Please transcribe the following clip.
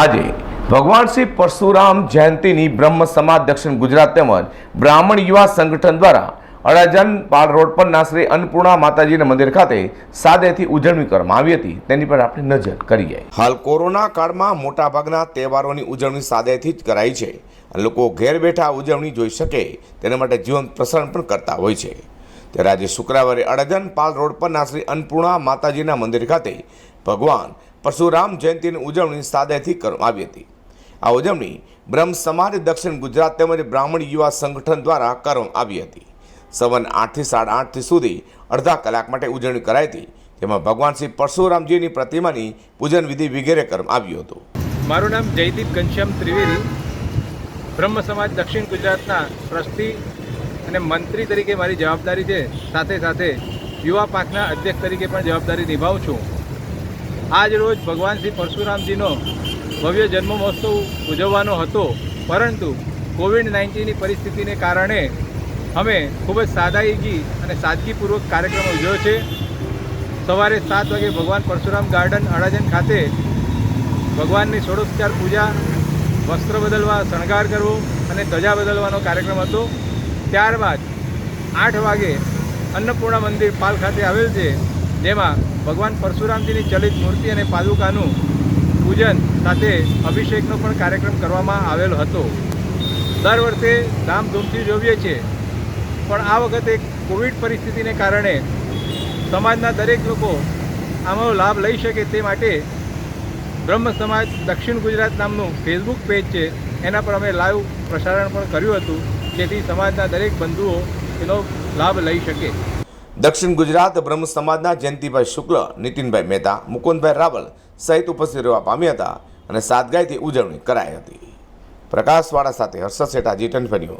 આજે ભગવાન શ્રી પરશુરામ જયંતિની બ્રહ્મ સમાજ દક્ષિણ ગુજરાત તેમજ બ્રાહ્મણ યુવા સંગઠન દ્વારા અડાજન પાલ રોડ પરના શ્રી અન્નપૂર્ણા માતાજીના મંદિર ખાતે સાદેથી ઉજવણી કરવામાં આવી હતી. તેની પર આપણે નજર કરીએ. હાલ કોરોના કાળમાં મોટાભાગના તહેવારોની ઉજવણી સાદેથી જ કરાઈ છે. લોકો ઘેર બેઠા ઉજવણી જોઈ શકે, તેના માટે જીવન પ્રસારણ પણ કરતા હોય છે. ત્યારે આજે શુક્રવારે અડજન પાલ રોડ પરના શ્રી અન્નપૂર્ણા માતાજીના મંદિર ખાતે ભગવાન પરશુરામ જયંતિની ઉજવણી સાદેથી કરવામાં આવી હતી. આ ઉજવણી બ્રહ્મ સમાજ, દક્ષિણ ગુજરાત તેમજ બ્રાહ્મણ યુવા સંગઠન દ્વારા કરવામાં આવી હતી. સવન આઠથી સાડા આઠથી સુધી અડધા કલાક માટે ઉજવણી કરાઈ હતી, જેમાં ભગવાન શ્રી પરશુરામજીની પ્રતિમાની પૂજન વિધિ વગેરે કરવામાં આવ્યું હતું. મારું નામ જયદીપ ઘનશ્યામ ત્રિવેદી, બ્રહ્મ સમાજ, દક્ષિણ ગુજરાતના ટ્રસ્ટી અને મંત્રી તરીકે મારી જવાબદારી છે. સાથે સાથે યુવા પાંખના અધ્યક્ષ તરીકે પણ જવાબદારી નિભાવું છું. આજ રોજ ભગવાન શ્રી પરશુરામજીનો ભવ્ય જન્મ મહોત્સવ ઉજવવાનો હતો. પરંતુ કોવિડ નાઇન્ટીનની પરિસ્થિતિને કારણે અમે ખૂબ જ સાદાઈગી અને સાદગીપૂર્વક કાર્યક્રમ ઉજવ્યો છે. સવારે સાત વાગે ભગવાન પરશુરામ ગાર્ડન અડાજન ખાતે ભગવાનની ષોડોપચાર પૂજા, વસ્ત્ર બદલવા, શણગાર કરવો અને ધજા બદલવાનો કાર્યક્રમ હતો. ત્યારબાદ આઠ વાગે અન્નપૂર્ણા મંદિર પાલ ખાતે આવેલ છે, જેમાં ભગવાન પરશુરામજીની ચલિત મૂર્તિ અને પાદુકાનું પૂજન સાથે અભિષેકનો પણ કાર્યક્રમ કરવામાં આવેલો હતો. દર વર્ષે ધામધૂમથી જોવીએ છીએ, પણ આ વખતે કોવિડ પરિસ્થિતિને કારણે સમાજના દરેક લોકો આમાં લાભ લઈ શકે તે માટે બ્રહ્મ સમાજ દક્ષિણ ગુજરાત નામનું ફેસબુક પેજ છે, એના પર અમે લાઈવ પ્રસારણ પણ કર્યું હતું. જેથી સમાજના દરેક બંધુઓ એનો લાભ લઈ શકે. દક્ષિણ ગુજરાત બ્રહ્મ સમાજના જયંતિભાઈ શુક્લ, નીતિનભાઈ મહેતા, મુકુંદભાઈ રાવલ સહિત ઉપસ્થિત રહેવા પામ્યા હતા અને સાદગાઈથી ઉજવણી કરાઈ હતી. પ્રકાશવાળા સાથે હર્ષદ શેઠા, જીટન ફર્યો